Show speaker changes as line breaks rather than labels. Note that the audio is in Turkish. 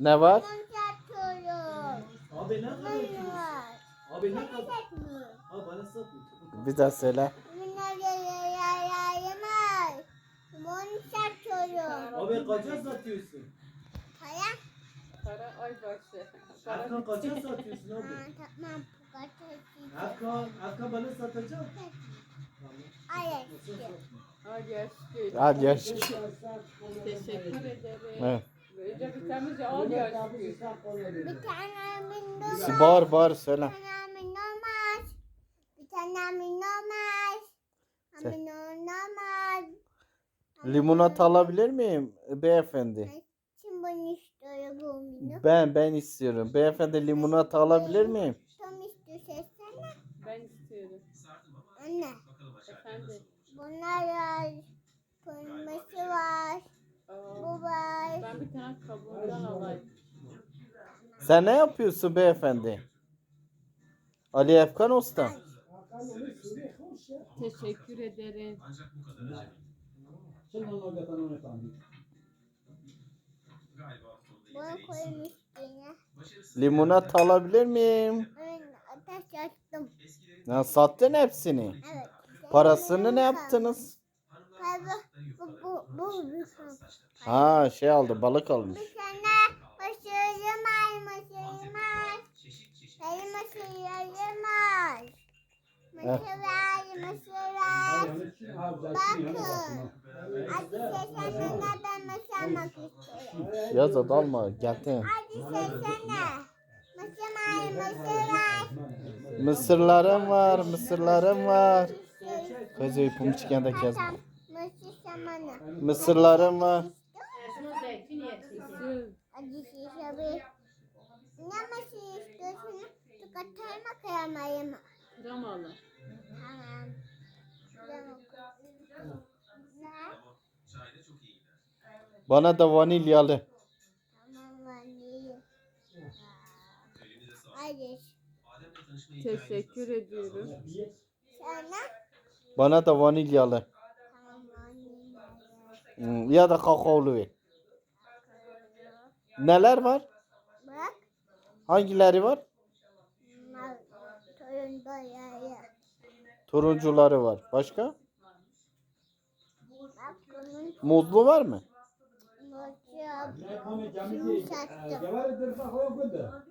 Ne var?
Abi ne kadar. Abi ne kadar? Abi bana satmıyor.
Bir daha söyle.
Limon satıyorum.
Abi kaça satıyorsun?
Kaya.
Para ay başı. Para
Erkan kaça satıyorsun abi?
tamam. Kaçacağım.
Erkan, Erkan bana satacak.
Al yaşlı.
Hadi yaş.
Teşekkür ederim.
Evet.
Böylece bir tane al yaşlı.
Bir tane minnoş.
Bağır bağır söyle.
Bir tane minnoş. Bir tane minnoş.
Sen-
Minnoş.
Limonata alabilir miyim beyefendi?
Kim bunu istiyor bu minnoş?
Ben ben istiyorum. Beyefendi limonata alabilir miyim?
Tam istiyor sesene.
Ben istiyorum.
Anne.
Efendim.
Bunlar var. Pırması var.
Bir tane kabuğundan alayım.
Sen ne yapıyorsun beyefendi? Ali Efkan Usta.
Teşekkür ederim.
Bunu üstüne.
Limonata alabilir miyim?
Ben ateş yaktım.
Ya sattın hepsini.
Evet.
Parasını ne yaptınız?
Bu şey.
Ha şey aldı balık almış.
Bir tane başarım ay. Sayı başarım ay. Başarım başarım. Bakın. Hadi sesene ben başarmak istiyorum.
Yaz da dalma geldin.
Hadi sesene. Başarım ay başarım.
Mısırlarım var mısırlarım var. Kızı yapım çıkanda kez.
Mısır samanı.
Mısırlarım var.
Süt.
Hadi şişe bir. Ne mısır istiyorsun? Tukatayma kıyamayım.
Kremalı.
Tamam.
Bana da vanilyalı.
Tamam vanilya. Hadi.
Teşekkür ediyorum.
Sana?
Bana da vanilyalı. Hmm, Ya da kakaolu ver. Neler var?
Bak.
Hangileri var? Turuncuları var. Başka? Muzlu var mı?
sattım.